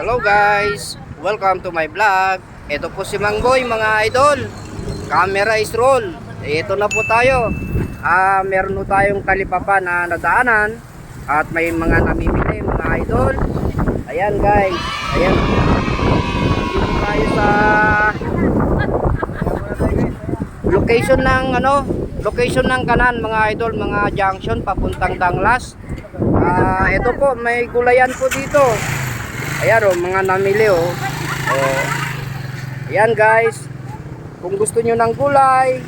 Hello guys, welcome to my vlog. Ito po si Mangboy mga idol. Camera is roll. Ito na po tayo. Ah, meron po tayong talipapa na nadaanan at may mga namimili mga idol. Ayan guys, ayan. Dito tayo sa location ng ano, location ng kanan mga idol, mga junction papuntang Danglas. Ah, ito po, may gulayan po dito. Ayan oh, mga namili oh. Oh. Ayan guys. Kung gusto nyo ng gulay,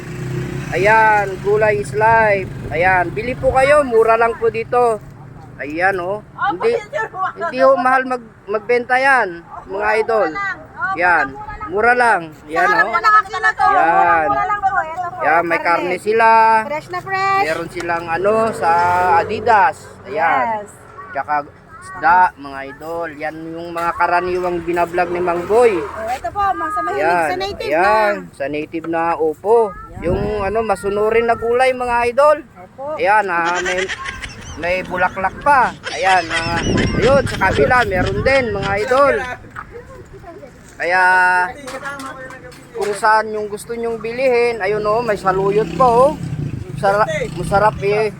ayan, gulay is life. Ayan, bili po kayo, mura lang po dito. Ayan oh. Hindi hindi ho mahal mag magbenta yan, mga idol. Yan, mura lang. Yan oh. Yan. Yan, may karne sila. Fresh na fresh. Meron silang ano sa Adidas. Ayan. Yes. Tsaka isda, mga idol. Yan yung mga karaniwang binablog ni Mang Boy. Oh, ito po, mga sa mahilig Ayan. sa native Ayan. Sa native na upo. Yung ano, masunurin na gulay, mga idol. na. Opo. Ayan, ah, may, may bulaklak pa. Ayan, ah, ayun, sa kabila, meron din, mga idol. Kaya, kung saan yung gusto nyong bilihin, ayun oh, may saluyot pa oh. Sara- masarap eh.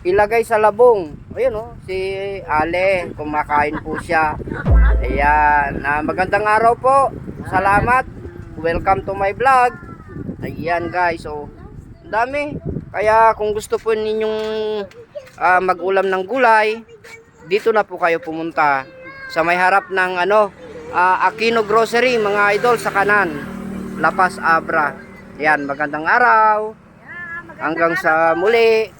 Ilagay sa labong. Ayun oh, si Ale, kumakain po siya. Ayan, ah, magandang araw po. Salamat. Welcome to my vlog. Ayan guys, oh. Dami. Kaya kung gusto po ninyong ah, mag-ulam ng gulay, dito na po kayo pumunta sa may harap ng ano, ah, Aquino Grocery, mga idol sa kanan. La Paz Abra. Yan, magandang araw. Hanggang sa muli.